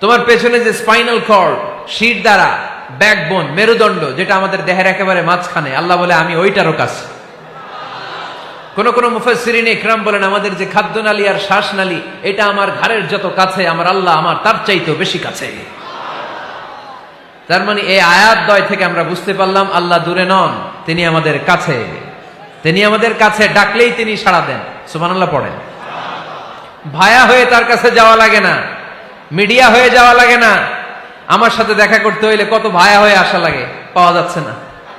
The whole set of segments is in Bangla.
তোমার পেছনে যে স্পাইনাল কর্ড, শির দ্বারা, ব্যাকবোন, মেরুদণ্ড, যেটা আমাদের দেহের একেবারে মাঝখানে, আল্লাহ বলে, আমি ওইটারও কাছে কোন কোন মুফাসসিরিন ইকরাম বলেন, আমাদের যে খাদ্যনালী আর শ্বাসনালী, এটা আমার ঘাড়ের যত কাছে, আমার আল্লাহ আমার তার চাইতেও বেশি কাছে। তার মানে এই আয়াত দয় থেকে আমরা বুঝতে পারলাম, আল্লাহ দূরে নন, তিনি আমাদের কাছে। তিনি আমাদের কাছে ডাকলেই তিনি সাড়া দেন। পড়েন। ভায়া হয়ে তার কাছে যাওয়া লাগে না। মিডিয়া হয়ে যাওয়া লাগে না। আমার সাথে দেখা করতে হইলে কত ভায়া হয়ে আসা লাগে, পাওয়া যাচ্ছে না।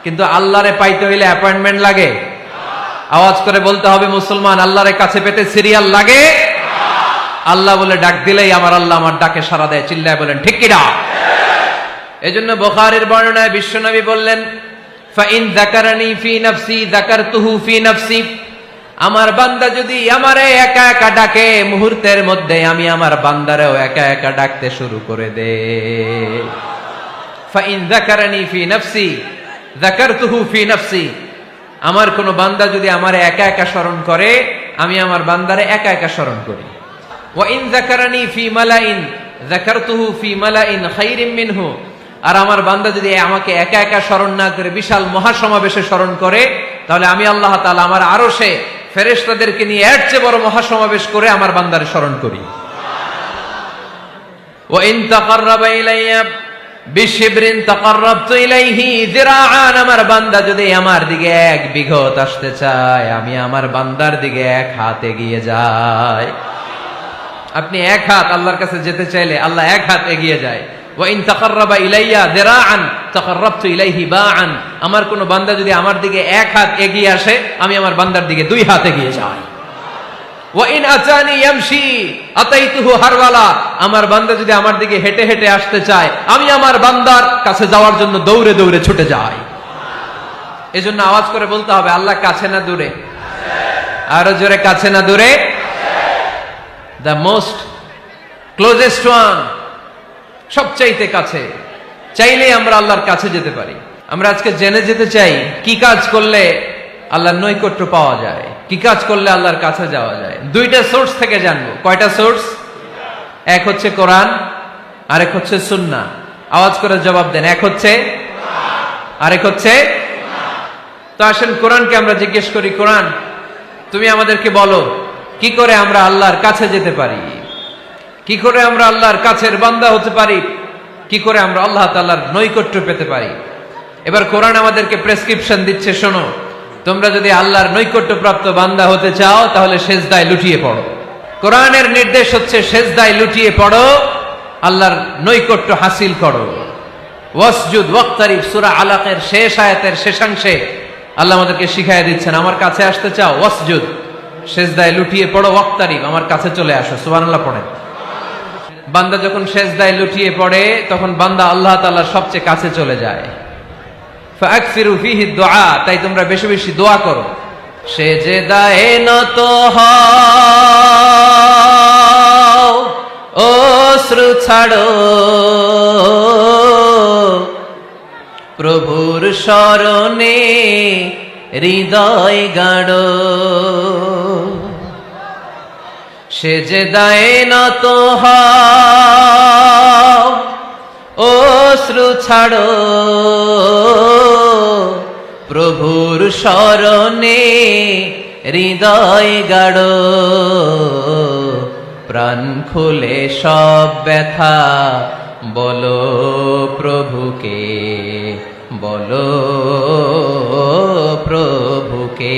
কিন্তু আল্লাহরে পাইতে হইলে অ্যাপয়েন্টমেন্ট লাগে। আওয়াজ করে বলতে হবে, মুসলমান, আল্লাহরে কাছে পেতে সিরিয়াল লাগে। আল্লাহ বলে, ডাক দিলেই আমার আল্লাহ আমার ডাকে সারা দেয়। চিল্লায় বলেন, ঠিক কিনা এই জন্য বোখারের বর্ণনায় বিশ্বনবী বললেন ফাইন জাকারানি ফি নফসি জাকারতুহু ফি নফসি। আমার বান্দা যদি আমারে একা একা ডাকে, মুহূর্তের মধ্যে আমি আমার বান্দারেও একা একা ডাকতে শুরু করে দে। আমার কোন বান্দা যদি আমার একা একা স্মরণ করে, আমি আমার বান্দারে একা একা স্মরণ করি। ওয়াইন জাকারানি ফি মালাইন জাকারতুহু ফি মালাইন খাইরিম মিনহু। আর আমার বান্দা যদি আমাকে একা একা স্মরণ না করে, বিশাল মহাসমাবেশে স্মরণ করে, তাহলে আমি আল্লাহ তাআলা আমার আরও সে ফেরেশতাদেরকে নিয়ে এর চেয়ে বড় মহাসমাবেশ করে আমার বান্দারে স্মরণ করি। ও তাকাররাবা ইলাইয়া বিশিবরিন আমার বান্দা যদি আমার দিকে এক বিঘত আসতে চায়, আমি আমার বান্দার দিকে এক হাত এগিয়ে যাই। আপনি এক হাত আল্লাহর কাছে যেতে চাইলে আল্লাহ এক হাত এগিয়ে যায়। ওয়াইন তাকাররাবা ইলাইয়া যিরাআন আমার কোন বান্দা যদি আমার দিকে এক হাত এগিয়ে আসে, আমি আমার বান্দার দিকে দুই হাত এগিয়ে যাই। আমার বান্দা যদি আমার দিকে হেঁটে হেঁটে আসতে চায়, আমি আমার বান্দার কাছে যাওয়ার জন্য দৌড়ে দৌড়ে ছুটে যাই। এজন্য আওয়াজ করে বলতে হবে, আল্লাহ কাছে না দূরে? আরও জোরে, কাছে না দূরে? দ্য মোস্ট ক্লোজেস্ট ওয়ান সবচাইতে কাছে। চাইলেই আমরা আল্লাহর কাছে যেতে পারি। আমরা আজকে জেনে যেতে চাই, কি কাজ করলে আল্লাহর নৈকট্য পাওয়া যায়? কি কাজ করলে আল্লাহর কাছে যাওয়া যায়? দুইটা সোর্স থেকে জানব। কয়টা সোর্স এক হচ্ছে কোরআন, আরেক হচ্ছে সুন্না আওয়াজ করে জবাব দেন, এক হচ্ছে আরেক হচ্ছে তো আসেন কোরআনকে আমরা জিজ্ঞেস করি, কোরআন, তুমি আমাদেরকে বলো, কি করে আমরা আল্লাহর কাছে যেতে পারি? কি করে আমরা আল্লাহর কাছের বান্দা হতে পারি? কি করে আমরা আল্লাহ তাল্লাহর নৈকট্য পেতে পারি? এবার কোরআন আমাদেরকে প্রেসক্রিপশন দিচ্ছে, শোনো। তোমরা যদি আল্লাহর নৈকট্য প্রাপ্ত বান্দা হতে চাও, তাহলে সেজদায় লুটিয়ে পড়ো। কোরআনের নির্দেশ হচ্ছে সেজদায় লুটিয়ে পড়ো, আল্লাহর নৈকট্য হাসিল করো। ওয়াসজুদ ওয়াক্তারিফ সূরা আলাকের শেষ আয়াতের শেষাংশে আল্লাহ আমাদেরকে শিখাইয়া দিচ্ছেন, আমার কাছে আসতে চাও, ওয়াসজুদ। সেজদায় লুটিয়ে পড়ো ওয়াক্তারিফ আমার কাছে চলে আসো। সুবহানাল্লাহ পড়েন। বান্দা যখন সেজদায় লুটিয়ে পড়ে, তখন বান্দা আল্লাহ তাআলার সবচেয়ে কাছে চলে যায়। দুআ তাই তোমরা বেশি বেশি দোয়া করো। সে যে দায়ে নত অশ্রু ছাড়ো। প্রভুর স্মরণে হৃদয় গাড়ো সে যে দায়ে নত হও, অশ্রু ছাড়ো। প্রভুর স্মরণে হৃদয় গাড়ো প্রাণ খুলে সব ব্যথা। বলো প্রভুকে বলো প্রভুকে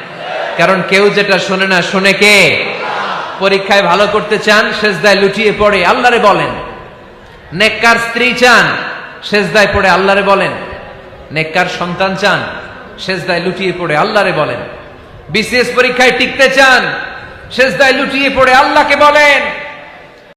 কারণ কেউ যেটা শোনে না, শোনে কে? পরীক্ষায় ভালো করতে চান, সেজদায় লুটিয়ে পড়ে, আল্লাহরে বলেন। নেককার স্ত্রী চান, সেজদায় পড়ে, আল্লাহরে বলেন। নেককার সন্তান চান, সেজদায় লুটিয়ে পড়ে, আল্লাহরে বলেন। বিসিএস পরীক্ষায় টিকতে চান, সেজদায় লুটিয়ে পড়ে, আল্লাহকে বলেন।